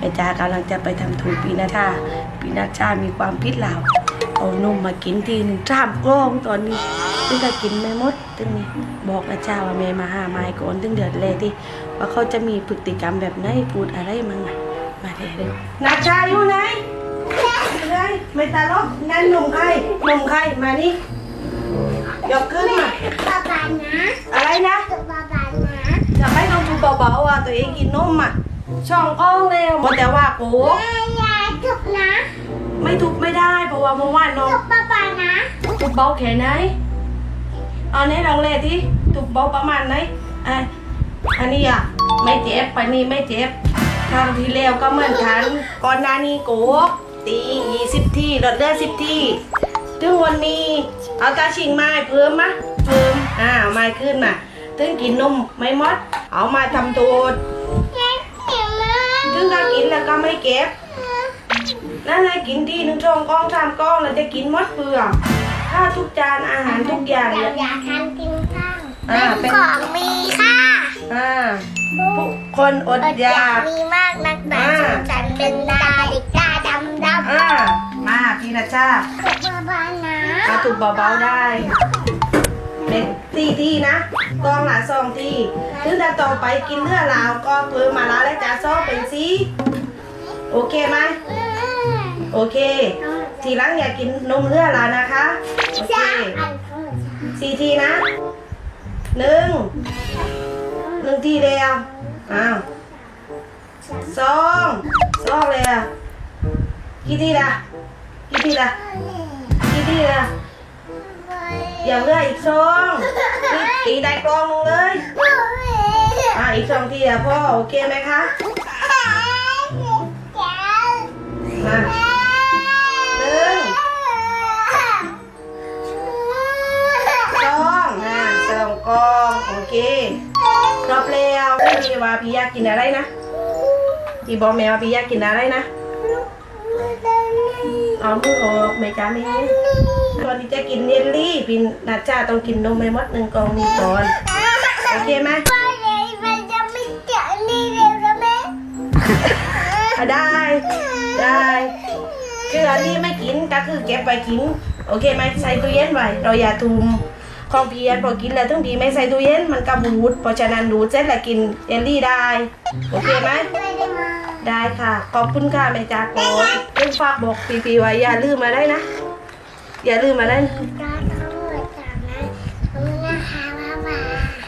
แม่จากำลังจะไปทำถูกปีนาชาปีนาชามีความพิษเหล่าเอานมมากินทีหนึ่งสามกล้องตอนนี้ตึงก็กินไม่หมดตึงนี่บอกอาจารย์ว่าแม่มาหาไม้ก่อนตึงเดือดเลยที่ว่าเขาจะมีพฤติกรรมแบบไหนพูดอะไรมั้งอะมาเร็วๆนาชาอยู่ไหนอยู่ไหนไม่ตาลกนั่นนมใครนมใครมานี่ยกขึ้นมาป๊าป๊านะอะไรนะป๊าป๊านะจะให้น้องดูเบาๆอะตัวเองกินนมอะ ช่องอ้องแล้วหมดแต่ว่าโอ้ยายยายจุกนะไม่ทุบไม่ได้เพราะว่าเมื่อวานน้องจุกป๊าป๊านะทุบเบาแค่ไหนเอาเนี้ลองเลยที่ทุบเบาประมาณไหนอะอันนี้อะไม่เจ็บปานนี้ไม่เจ็บครั้งที่แล้วก็เหมือนกันก่อนหน้านี้โกตียี่สิบที่ลดเลือดสิบที่ถึงวันนี้เอาตาชิงไม้เพิ่มมะเพิ่มอ่าเอาไม้ขึ้นมาถึงกินนมไม่หมด เอามาทำโทษยายเห็น ไหมถึงก็กินแล้วก็ไม่เก็บนั่นแหละกินทีหนึ่งช่องกล้องสามกล้องแล้วจะกินหมดเปลือกข้าวทุกจานอาหารทุกอย่างอเนี่ยายกอยากทานกินข้าวอ่าเป็เป็นนของมีค่าอ่าผู้คนอดอยาก มีมากนักแต่อ่าฉันเป็นตาเด็กตาดำดำอ่ามาพี่นะจ้าจุกป๊าป๊านะ มาถูกเบาๆได้เด็กตีที่นะ กองหลาซองที่ถึงแต่ต่อไปกินเลือดลาวก็เพิ่มมาล้วและจ้าซองเป็นสีโอเคไหมโอเค ทีหลังอย่ากินนมเลือดลาวนะคะโอเคสี่ทีนะหนึ่งหนึ่งทีเดียวอ้าวสองสองเลยอะกี่ทีละกี่ทีละกี่ทีละอย่าเลือกอีกสอง ตีได้กลองหนึงเลยอ่าอีกสองทีอะพ่อโอเคไหมคะมาหนึ่งสองอ่าสองกองโอเคครบแล้วพี่ว่าพี่อยากกินอะไรนะพี่บอกแม่ว่าพี่อยากกินอะไรนะ เอามือออกไหมจ๊ะแม่ตอนนี้จะกินเยลลี่พี่นาจาต้องกินนมไม่หมดหนึ่งกล่องนี้ก่อนโอเคไหมว่าเลยมันจะไม่เจอนี่เร็วนะแม่อะได้ ได้คืออันนี้ไม่กินก็คือเก็บไปกิน โอเคไหมใส่ตู้เย็นไว้เราอย่าทุมของพี่อันพอกินแล้วทั้งดีไม่ใส่ตู้เย็นมันกระบูดเพราะฉะนั้นดูดเสร็จแล้วกินเยลลี่ได้ โอเคไหม ได้ค่ะ ขอบคุณค่ะแม่จากโกเพิ่งฝากบอกปีๆไว้อย่าลืมมาได้นะ อย่าลืมมาได้นะก็ทั้งหมดจากนั้นขอบคุณนะคะบ๊ายบาย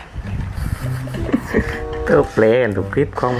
เธอเปลกันทุกคลิปของ